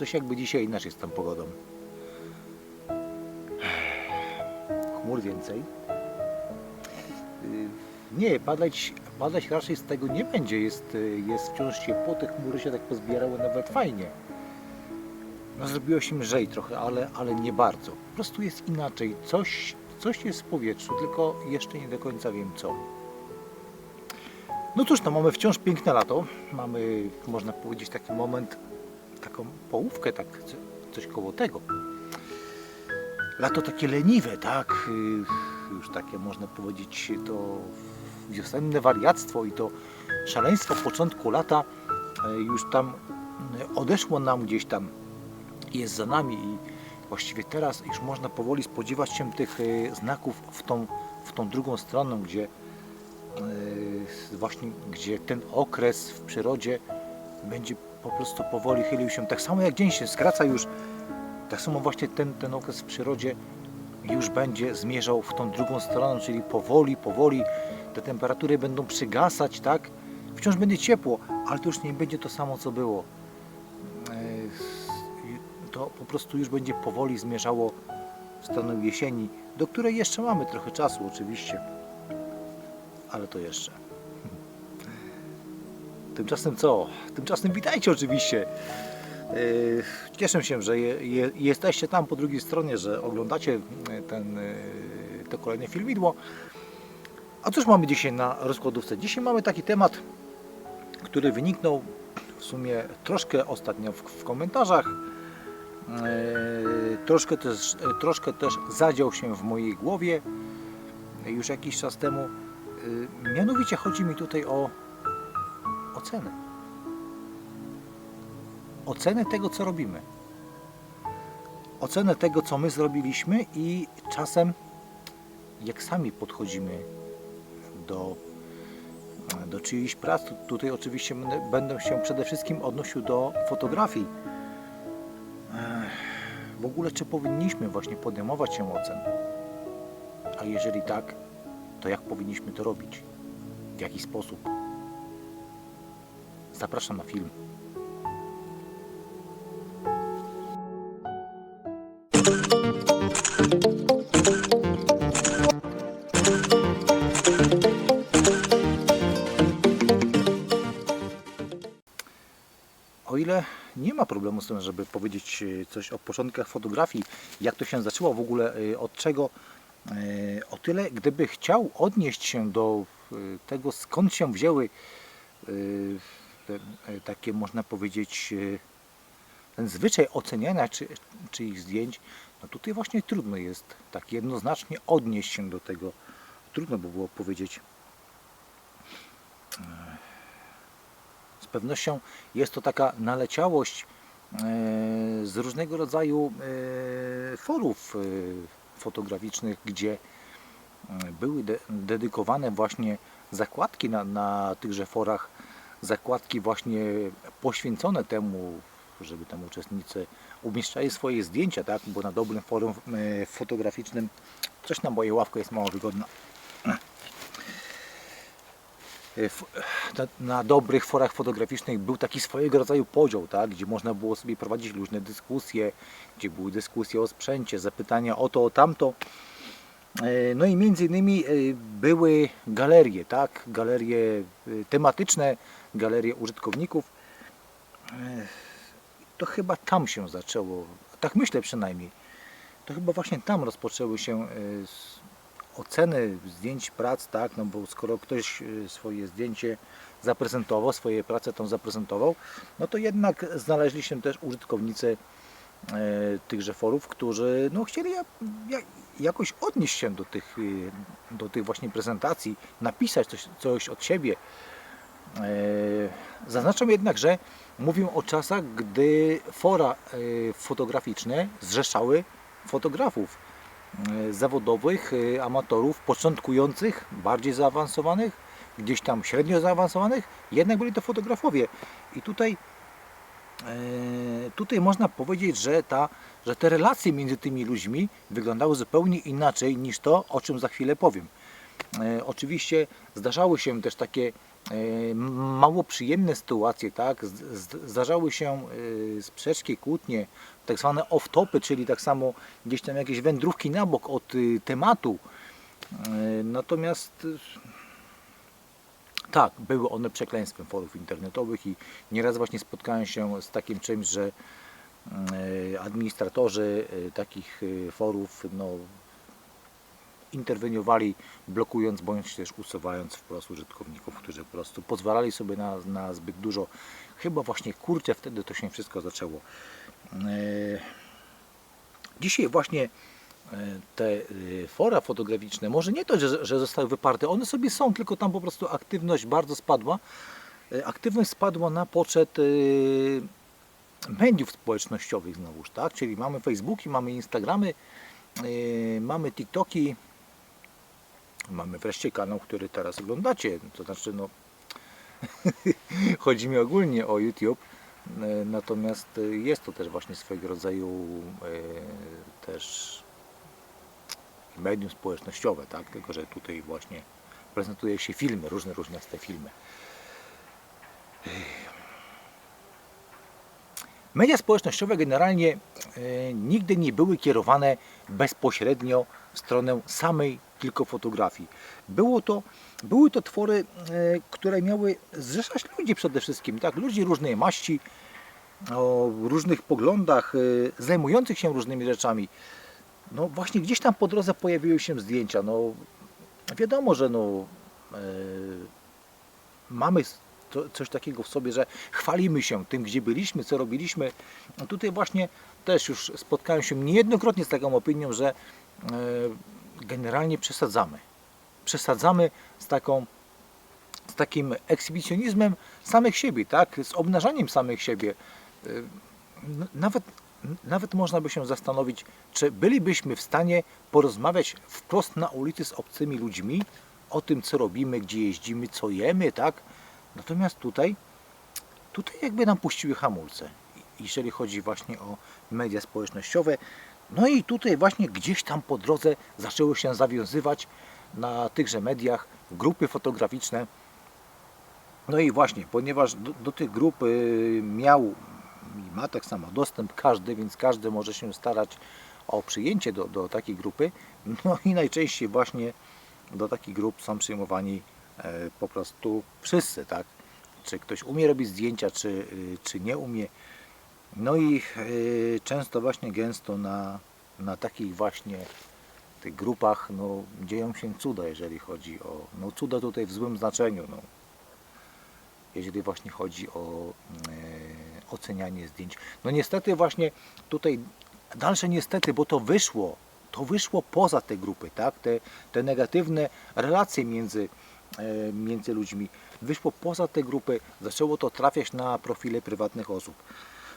Coś jakby dzisiaj inaczej z tą pogodą. Chmur więcej. Y, Nie, padać, padać raczej z tego nie będzie. Jest, y, jest wciąż ciepło, te chmury się tak pozbierały nawet fajnie. No, zrobiło się lżej trochę, ale, ale nie bardzo. Po prostu jest inaczej. Coś, coś jest w powietrzu, tylko jeszcze nie do końca wiem co. No cóż, no mamy wciąż piękne lato. Mamy, można powiedzieć, taki moment, taką połówkę, tak, co- coś koło tego. Lato takie leniwe, tak? y, Już takie, można powiedzieć, to wiosenne wariactwo i to szaleństwo początku lata y, już tam y, odeszło nam gdzieś tam, jest za nami i właściwie teraz już można powoli spodziewać się tych znaków w tą, w tą drugą stronę, gdzie właśnie gdzie ten okres w przyrodzie będzie po prostu powoli chylił się. Tak samo jak dzień się skraca już, tak samo właśnie ten, ten okres w przyrodzie już będzie zmierzał w tą drugą stronę, czyli powoli, powoli te temperatury będą przygasać, tak? Wciąż będzie ciepło, ale to już nie będzie to samo co było. E, To po prostu już będzie powoli zmierzało w stronę jesieni, do której jeszcze mamy trochę czasu oczywiście, ale to jeszcze. Tymczasem co? Tymczasem witajcie oczywiście. Yy, Cieszę się, że je, je, jesteście tam po drugiej stronie, że oglądacie yy, ten, yy, to kolejne filmidło. A cóż mamy dzisiaj na rozkładówce? Dzisiaj mamy taki temat, który wyniknął w sumie troszkę ostatnio w, w komentarzach. Troszkę też, troszkę też zadział się w mojej głowie już jakiś czas temu. Mianowicie chodzi mi tutaj o ocenę ocenę tego, co robimy. Ocenę tego, co my zrobiliśmy i czasem jak sami podchodzimy do, do czyichś prac. Tu- Tutaj oczywiście będę, się przede wszystkim odnosił do fotografii. W ogóle, czy powinniśmy właśnie podejmować się ocen? A jeżeli tak, to jak powinniśmy to robić? W jaki sposób? Zapraszam na film. O ile nie ma problemu z tym, żeby powiedzieć e, coś o początkach fotografii, jak to się zaczęło w ogóle, e, od czego, e, o tyle gdyby chciał odnieść się do tego, skąd się wzięły takie, można powiedzieć, e, ten zwyczaj oceniania czy, czyichś zdjęć, no tutaj właśnie trudno jest tak jednoznacznie odnieść się do tego. Trudno by było powiedzieć. Z pewnością jest to taka naleciałość e, z różnego rodzaju e, forów e, fotograficznych, gdzie e, były de- dedykowane właśnie zakładki na, na tychże forach, zakładki właśnie poświęcone temu, żeby tam uczestnicy umieszczali swoje zdjęcia, tak? bo na dobrym forum e, fotograficznym coś na moje ławka jest mało wygodna. E, na, na dobrych forach fotograficznych był taki swojego rodzaju podział, tak? gdzie można było sobie prowadzić różne dyskusje, gdzie były dyskusje o sprzęcie, zapytania o to, o tamto. E, No i między innymi były galerie, tak? Galerie tematyczne, galerie użytkowników. To chyba tam się zaczęło, tak myślę przynajmniej. To chyba właśnie tam rozpoczęły się e, oceny zdjęć prac, tak? No bo skoro ktoś e, swoje zdjęcie zaprezentował, swoje prace tam zaprezentował, no to jednak znaleźli się też użytkownicy e, tychże forów, którzy no, chcieli ja, ja, jakoś odnieść się do tych, do tych właśnie prezentacji, napisać coś, coś od siebie. E, Zaznaczam jednak, że mówię o czasach, gdy fora e, fotograficzne zrzeszały fotografów e, zawodowych, amatorów, początkujących, bardziej zaawansowanych, gdzieś tam średnio zaawansowanych, jednak byli to fotografowie. I tutaj tutaj można powiedzieć, że, ta, że te relacje między tymi ludźmi wyglądały zupełnie inaczej niż to, o czym za chwilę powiem. Oczywiście zdarzały się też takie mało przyjemne sytuacje, tak? Zdarzały się e, sprzeczki, kłótnie, tak zwane off-topy, czyli tak samo gdzieś tam jakieś wędrówki na bok od y, tematu. Natomiast y, tak, były one przekleństwem forów internetowych i nieraz właśnie spotkałem się z takim czymś, że administratorzy takich forów no, interweniowali, blokując bądź też usuwając wprost użytkowników, którzy po prostu pozwalali sobie na, na zbyt dużo. Chyba właśnie kurczę, wtedy to się wszystko zaczęło. E, Dzisiaj właśnie e, te e, fora fotograficzne, może nie to, że, że zostały wyparte, one sobie są, tylko tam po prostu aktywność bardzo spadła. Aktywność spadła na poczet mediów społecznościowych znowuż, tak? Czyli mamy Facebooki, mamy Instagramy, mamy TikToki, mamy wreszcie kanał, który teraz oglądacie. To znaczy, no, chodzi mi ogólnie o YouTube. E, Natomiast jest to też właśnie swojego rodzaju e, też medium społecznościowe, tak? Tylko, że tutaj właśnie prezentuje się filmy, różne różniaste filmy. Media społecznościowe generalnie e, nigdy nie były kierowane bezpośrednio w stronę samej tylko fotografii. Było to, były to twory, e, które miały zrzeszać ludzi przede wszystkim, tak? ludzi różnej maści, o różnych poglądach, e, zajmujących się różnymi rzeczami. No właśnie gdzieś tam po drodze pojawiły się zdjęcia. No wiadomo, że no, mamy to, coś takiego w sobie, że chwalimy się tym, gdzie byliśmy, co robiliśmy. No tutaj właśnie też już spotkałem się niejednokrotnie z taką opinią, że e, generalnie przesadzamy. Przesadzamy z taką z takim ekshibicjonizmem samych siebie, tak? z obnażaniem samych siebie. E, Nawet, nawet można by się zastanowić, czy bylibyśmy w stanie porozmawiać wprost na ulicy z obcymi ludźmi o tym, co robimy, gdzie jeździmy, co jemy, tak? Natomiast tutaj, tutaj jakby nam puściły hamulce, jeżeli chodzi właśnie o media społecznościowe. No i tutaj właśnie gdzieś tam po drodze zaczęły się zawiązywać na tychże mediach grupy fotograficzne. No i właśnie, ponieważ do, do tych grup y, miał i ma tak samo dostęp każdy, więc każdy może się starać o przyjęcie do, do takiej grupy. No i najczęściej właśnie do takich grup są przyjmowani po prostu wszyscy, tak? Czy ktoś umie robić zdjęcia, czy, y, czy nie umie. No i y, często właśnie gęsto na, na takich właśnie tych grupach no, dzieją się cuda, jeżeli chodzi o no, cuda tutaj w złym znaczeniu. No. Jeżeli właśnie chodzi o e, ocenianie zdjęć. No niestety właśnie tutaj dalsze niestety, bo to wyszło, to wyszło poza te grupy, tak? Te, te negatywne relacje między, e, między ludźmi wyszło poza te grupy, zaczęło to trafiać na profile prywatnych osób.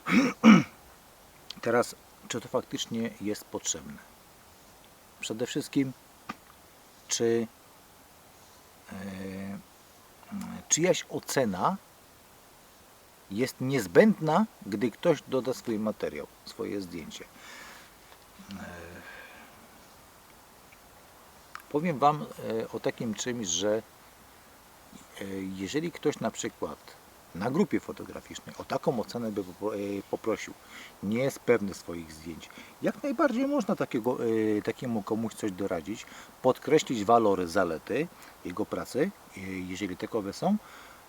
Teraz, czy to faktycznie jest potrzebne? Przede wszystkim, czy e, czyjaś ocena jest niezbędna, gdy ktoś doda swój materiał, swoje zdjęcie. E, Powiem Wam e, o takim czymś, że e, jeżeli ktoś na przykład na grupie fotograficznej o taką ocenę by e, poprosił, nie jest pewny swoich zdjęć, jak najbardziej można takiego, e, takiemu komuś coś doradzić, podkreślić walory, zalety jego pracy, e, jeżeli takowe są,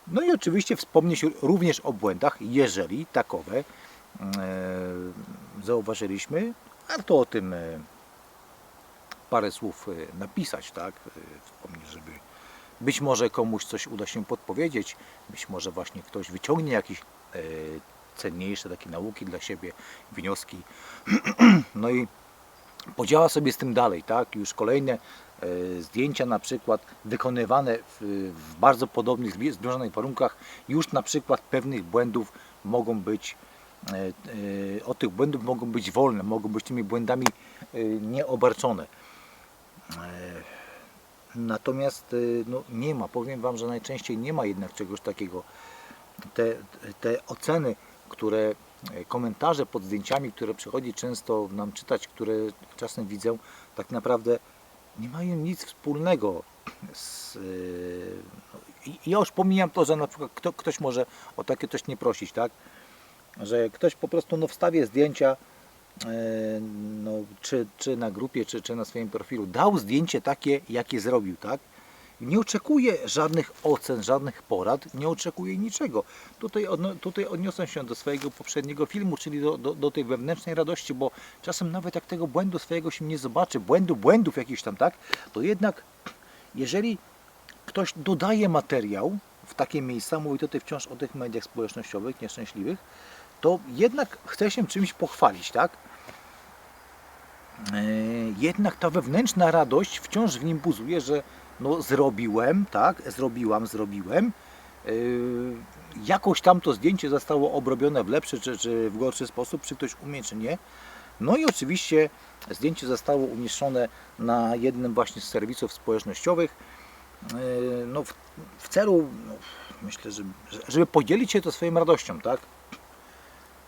no i oczywiście wspomnieć również o błędach, jeżeli takowe e, zauważyliśmy, warto o tym e, parę słów e, napisać, tak? E, Wspomnieć, żeby być może komuś coś uda się podpowiedzieć, być może właśnie ktoś wyciągnie jakieś e, cenniejsze takie nauki dla siebie, wnioski. No i podziała sobie z tym dalej, tak? Już kolejne e, zdjęcia na przykład wykonywane w, bardzo podobnych, zbliżonych warunkach, już na przykład pewnych błędów mogą być, e, od tych błędów mogą być wolne, mogą być tymi błędami nieobarczone. E, Natomiast y, no, nie ma, powiem Wam, że najczęściej nie ma jednak czegoś takiego. Te, te oceny, które, e, komentarze pod zdjęciami, które przychodzi często nam czytać, które czasem widzę, tak naprawdę nie mają nic wspólnego z, i- ja już pomijam to, że na przykład kto, ktoś może o takie coś nie prosić, tak? Że ktoś po prostu no, wstawie zdjęcia, e, no, czy, czy na grupie, czy, czy na swoim profilu, dał zdjęcie takie, jakie zrobił, tak? Nie oczekuje żadnych ocen, żadnych porad, nie oczekuje niczego. Tutaj, odno, tutaj odniosę się do swojego poprzedniego filmu, czyli do, do, do tej wewnętrznej radości, bo czasem nawet jak tego błędu swojego się nie zobaczy, błędu, błędów jakichś tam, tak, to jednak jeżeli ktoś dodaje materiał w takie miejsca, mówię tutaj wciąż o tych mediach społecznościowych, nieszczęśliwych, to jednak chce się czymś pochwalić, tak? E, jednak ta wewnętrzna radość wciąż w nim buzuje, że no zrobiłem, tak, zrobiłam, zrobiłem. E, Jakoś tam to zdjęcie zostało obrobione w lepszy czy, czy w gorszy sposób, czy ktoś umie, czy nie. No i oczywiście zdjęcie zostało umieszczone na jednym właśnie z serwisów społecznościowych. E, No w, w celu, no, myślę, że, żeby podzielić się to swoją radością, tak?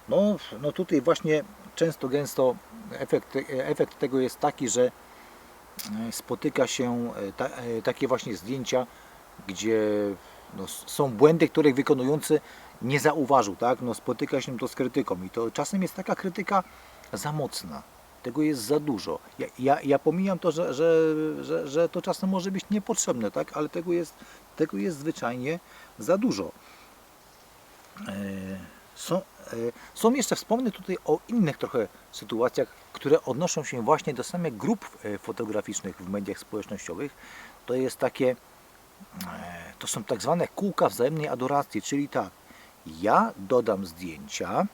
No, no tutaj właśnie często, gęsto efekt, efekt tego jest taki, że e, spotyka się e, ta, e, takie właśnie zdjęcia, gdzie no, są błędy, których wykonujący nie zauważył, tak? No, spotyka się to z krytyką i to czasem jest taka krytyka za mocna. Tego jest za dużo. Ja, ja, ja pomijam to, że, że, że, że to czasem może być niepotrzebne, tak? ale tego jest, tego jest zwyczajnie za dużo. Są, e, są jeszcze wspomnę tutaj o innych trochę sytuacjach, które odnoszą się właśnie do samych grup e, fotograficznych w mediach społecznościowych. To jest takie, e, to są tak zwane kółka wzajemnej adoracji, czyli tak, ja dodam zdjęcia,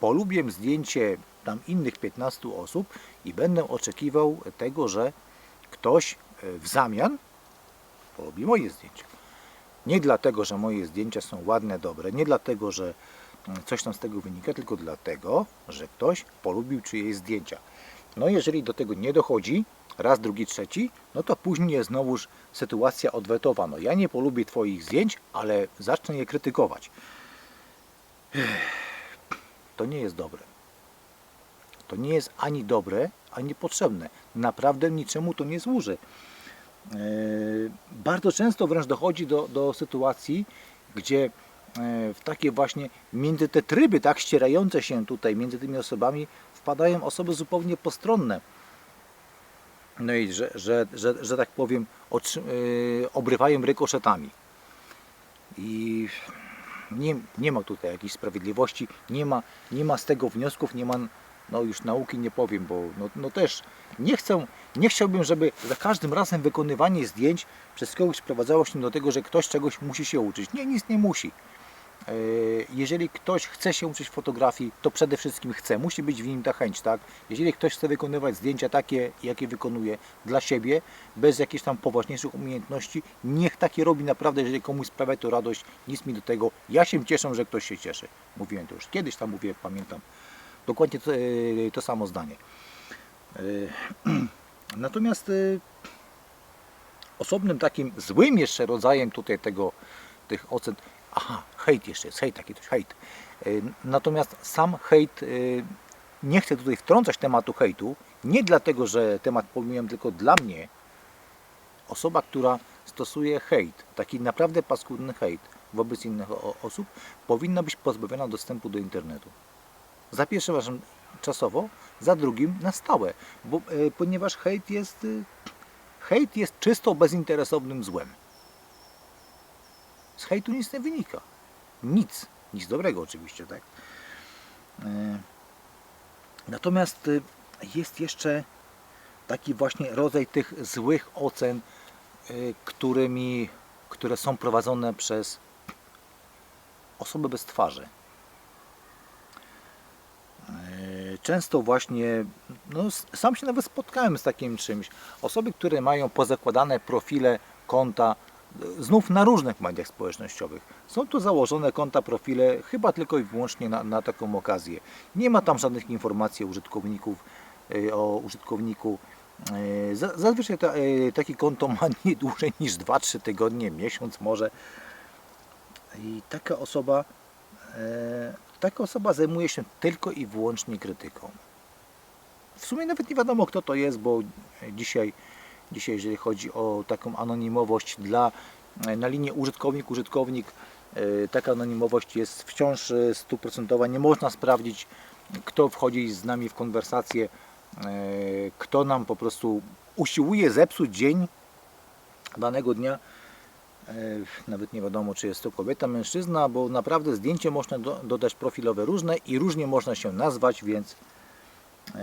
polubię zdjęcie tam innych 15 osób i będę oczekiwał tego, że ktoś w zamian polubi moje zdjęcia. Nie dlatego, że moje zdjęcia są ładne, dobre, nie dlatego, że coś tam z tego wynika, tylko dlatego, że ktoś polubił czyjeś zdjęcia. No jeżeli do tego nie dochodzi, raz, drugi, trzeci, no to później jest znowuż sytuacja odwetowa. No ja nie polubię Twoich zdjęć, ale zacznę je krytykować. To nie jest dobre. To nie jest ani dobre, ani potrzebne. Naprawdę niczemu to nie służy. E, Bardzo często wręcz dochodzi do, do sytuacji, gdzie w takie właśnie między te tryby tak ścierające się tutaj między tymi osobami wpadają osoby zupełnie postronne. No i że, że, że, że tak powiem e, obrywają rykoszetami. I nie, nie ma tutaj jakiejś sprawiedliwości, nie ma, nie ma z tego wniosków, nie ma no już nauki nie powiem, bo no, no też nie chcę, nie chciałbym, żeby za każdym razem wykonywanie zdjęć przez kogoś sprowadzało się do tego, że ktoś czegoś musi się uczyć. Nie, nic nie musi. E, Jeżeli ktoś chce się uczyć fotografii, to przede wszystkim chce, musi być w nim ta chęć, tak? Jeżeli ktoś chce wykonywać zdjęcia takie, jakie wykonuje dla siebie, bez jakichś tam poważniejszych umiejętności, niech takie robi naprawdę, jeżeli komuś sprawia to radość, nic mi do tego. Ja się cieszę, że ktoś się cieszy. Mówiłem to już kiedyś tam mówię, pamiętam. Dokładnie to, e, to samo zdanie. E, Natomiast e, osobnym takim złym jeszcze rodzajem tutaj tego, tych ocen, aha, hejt jeszcze jest, hejt taki coś, hejt. Natomiast sam hejt, nie chcę tutaj wtrącać tematu hejtu, nie dlatego, że temat pomijam tylko dla mnie. Osoba, która stosuje hejt, taki naprawdę paskudny hejt wobec innych osób, powinna być pozbawiona dostępu do internetu. Za pierwszym razem czasowo, za drugim na stałe, bo, e, ponieważ hejt jest, e, hejt jest czysto bezinteresownym złem. Z hejtu nic nie wynika. Nic. Nic dobrego oczywiście, tak? E, Natomiast e, jest jeszcze taki właśnie rodzaj tych złych ocen, e, którymi, które są prowadzone przez osoby bez twarzy. E, Często właśnie, no, sam się nawet spotkałem z takim czymś. Osoby, które mają pozakładane profile konta, e, znów na różnych mediach społecznościowych. Są tu założone konta, profile chyba tylko i wyłącznie na, na taką okazję. Nie ma tam żadnych informacji o użytkowników, e, o użytkowniku. E, za- Zazwyczaj ta, takie konto ma nie dłużej niż 2-3 tygodnie, miesiąc może. I taka osoba taka osoba zajmuje się tylko i wyłącznie krytyką. W sumie nawet nie wiadomo kto to jest, bo dzisiaj, dzisiaj jeżeli chodzi o taką anonimowość dla na linii użytkownik, użytkownik. E, Taka anonimowość jest wciąż e, stuprocentowa. Nie można sprawdzić, kto wchodzi z nami w konwersację, e, kto nam po prostu usiłuje zepsuć dzień danego dnia. E, Nawet nie wiadomo, czy jest to kobieta, mężczyzna, bo naprawdę zdjęcie można do, dodać profilowe różne i różnie można się nazwać, więc, e,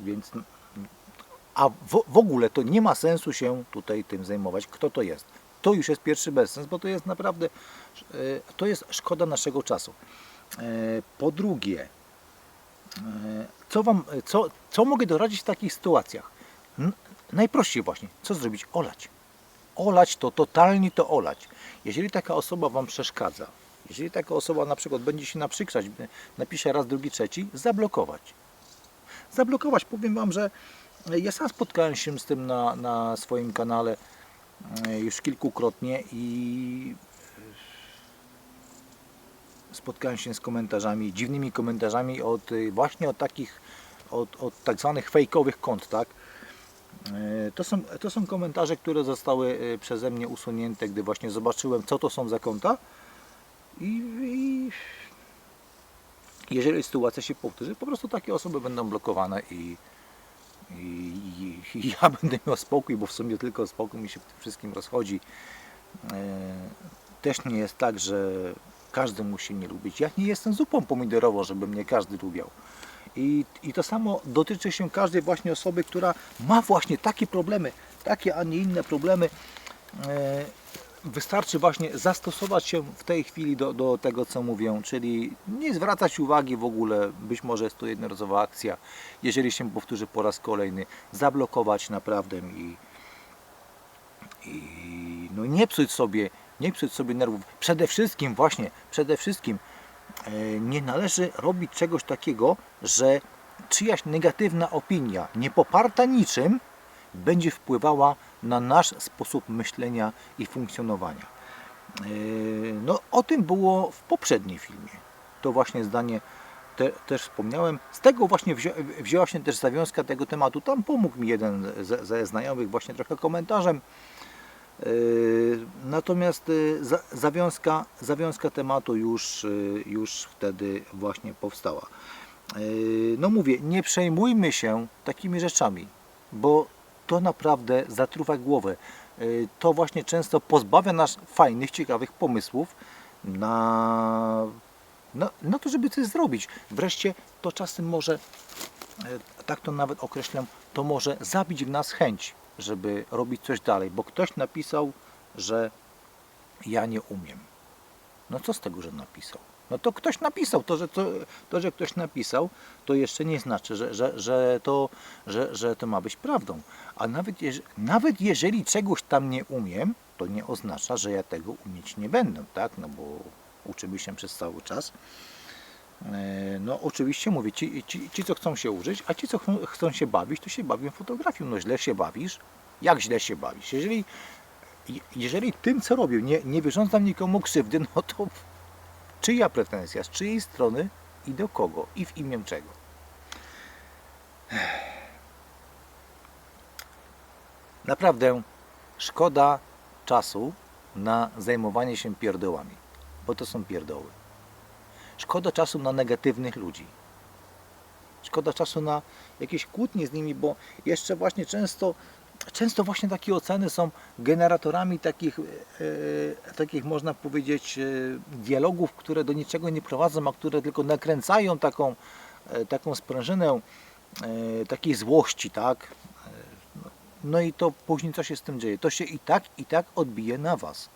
więc a w, w ogóle to nie ma sensu się tutaj tym zajmować, kto to jest. To już jest pierwszy bezsens, bo to jest naprawdę, e, to jest szkoda naszego czasu. Po drugie, co, wam, co, co mogę doradzić w takich sytuacjach? N- Najprościej właśnie, co zrobić? Olać. Olać to totalnie to olać. Jeżeli taka osoba Wam przeszkadza, jeżeli taka osoba na przykład będzie się naprzykrzać, napisze raz, drugi, trzeci, zablokować. Zablokować. Powiem Wam, że ja sam spotkałem się z tym na, na swoim kanale e, już kilkukrotnie i e, spotkałem się z komentarzami, dziwnymi komentarzami od e, właśnie od takich, od, od tak zwanych fejkowych kont, tak? E, To są, to są komentarze, które zostały e, przeze mnie usunięte, gdy właśnie zobaczyłem, co to są za konta. I, i jeżeli sytuacja się powtórzy, po prostu takie osoby będą blokowane i, i, i, ja będę miał spokój, bo w sumie tylko spokój mi się w tym wszystkim rozchodzi. E, Też nie jest tak, że każdy musi mnie lubić. Ja nie jestem zupą pomidorową, żeby mnie każdy lubiał. I, I to samo dotyczy się każdej właśnie osoby, która ma właśnie takie problemy, takie, a nie inne problemy. E, Wystarczy właśnie zastosować się w tej chwili do, do tego, co mówię, czyli nie zwracać uwagi w ogóle, być może jest to jednorazowa akcja, jeżeli się powtórzy po raz kolejny, zablokować naprawdę i, i no nie psuć sobie, nie psuć sobie nerwów. Przede wszystkim właśnie, przede wszystkim nie należy robić czegoś takiego, że czyjaś negatywna opinia, nie poparta niczym, będzie wpływała na nasz sposób myślenia i funkcjonowania. E, No, o tym było w poprzednim filmie. To właśnie zdanie te, też wspomniałem. Z tego właśnie wzi wzięła się też zawiązka tego tematu. Tam pomógł mi jeden ze, ze znajomych właśnie trochę komentarzem. E, Natomiast za- zawiązka, zawiązka tematu już, e, już wtedy właśnie powstała. E, No mówię, nie przejmujmy się takimi rzeczami, bo to naprawdę zatruwa głowę. E, To właśnie często pozbawia nas fajnych, ciekawych pomysłów na, na, na to, żeby coś zrobić. Wreszcie to czasem może, e, tak to nawet określam, to może zabić w nas chęć, żeby robić coś dalej, bo ktoś napisał, że ja nie umiem. No co z tego, że napisał? No to ktoś napisał. To, że, to, to, że ktoś napisał, to jeszcze nie znaczy, że, że, że, to, że, że to ma być prawdą. A nawet, jeż, nawet jeżeli czegoś tam nie umiem, to nie oznacza, że ja tego umieć nie będę, tak? No bo uczymy się przez cały czas. E, No oczywiście mówię, ci, ci, ci co chcą się uczyć, a ci co chcą, chcą się bawić, to się bawią fotografią. No źle się bawisz. Jak źle się bawisz? Jeżeli, je- jeżeli tym co robię nie, nie wyrządzam nikomu krzywdy, no to czyja pretensja, z czyjej strony i do kogo i w imię czego. Naprawdę szkoda czasu na zajmowanie się pierdołami, bo to są pierdoły. Szkoda czasu na negatywnych ludzi. Szkoda czasu na jakieś kłótnie z nimi, bo jeszcze właśnie często, często właśnie takie oceny są generatorami takich, e, takich można powiedzieć, e, dialogów, które do niczego nie prowadzą, a które tylko nakręcają taką, e, taką sprężynę e, takiej złości, tak? E, No i to później co się z tym dzieje? To się i tak, i tak odbije na Was.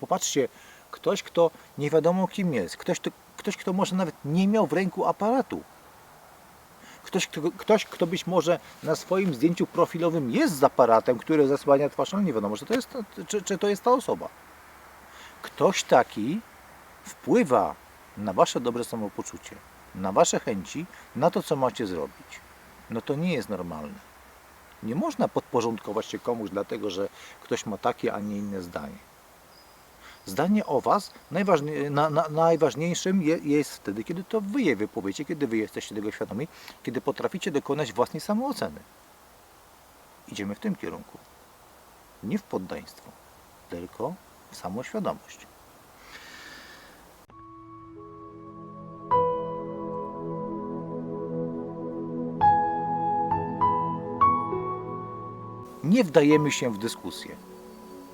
Popatrzcie, ktoś, kto nie wiadomo kim jest, ktoś, kto, ktoś, kto może nawet nie miał w ręku aparatu, ktoś, kto, ktoś, kto być może na swoim zdjęciu profilowym jest z aparatem, który zasłania twarz, ale nie wiadomo, czy to jest, czy, czy to jest ta osoba. Ktoś taki wpływa na Wasze dobre samopoczucie, na Wasze chęci, na to, co macie zrobić. No to nie jest normalne. Nie można podporządkować się komuś, dlatego że ktoś ma takie, a nie inne zdanie. Zdanie o Was najważniej, na, na, najważniejszym je, jest wtedy, kiedy to Wy je wypowiecie, kiedy Wy jesteście tego świadomi, kiedy potraficie dokonać własnej samooceny. Idziemy w tym kierunku. Nie w poddaństwo, tylko w samoświadomość. Nie wdajemy się w dyskusję.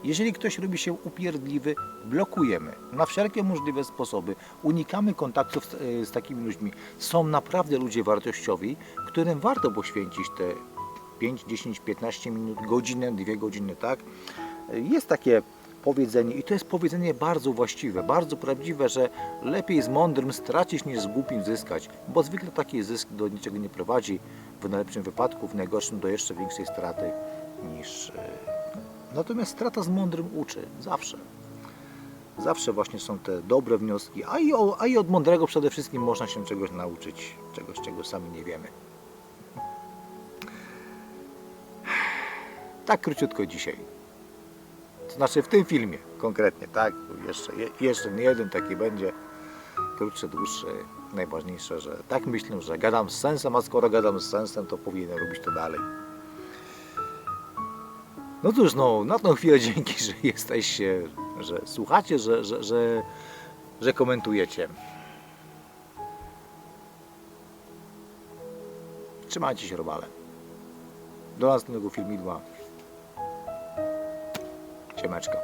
Jeżeli ktoś robi się upierdliwy, blokujemy na wszelkie możliwe sposoby. Unikamy kontaktów z, e, z takimi ludźmi. Są naprawdę ludzie wartościowi, którym warto poświęcić te 5, 10, 15 minut, godzinę, dwie godziny, tak? Jest takie powiedzenie i to jest powiedzenie bardzo właściwe, bardzo prawdziwe, że lepiej z mądrym stracić niż z głupim zyskać, bo zwykle taki zysk do niczego nie prowadzi, w najlepszym wypadku, w najgorszym do jeszcze większej straty niż... Natomiast strata z mądrym uczy, zawsze. Zawsze właśnie są te dobre wnioski, a i, o, a i od mądrego przede wszystkim można się czegoś nauczyć, czegoś, czego sami nie wiemy. Tak króciutko dzisiaj. To znaczy w tym filmie konkretnie, tak? Jeszcze, je- jeszcze nie jeden taki będzie. Krótszy, dłuższy. Najważniejsze, że tak myślę, że gadam z sensem, a skoro gadam z sensem, to powinienem robić to dalej. No cóż, no, na tą chwilę dzięki, że jesteście, że słuchacie, że, że, że, że komentujecie. Trzymajcie się, robale. Do następnego filmidła. Siemeczka.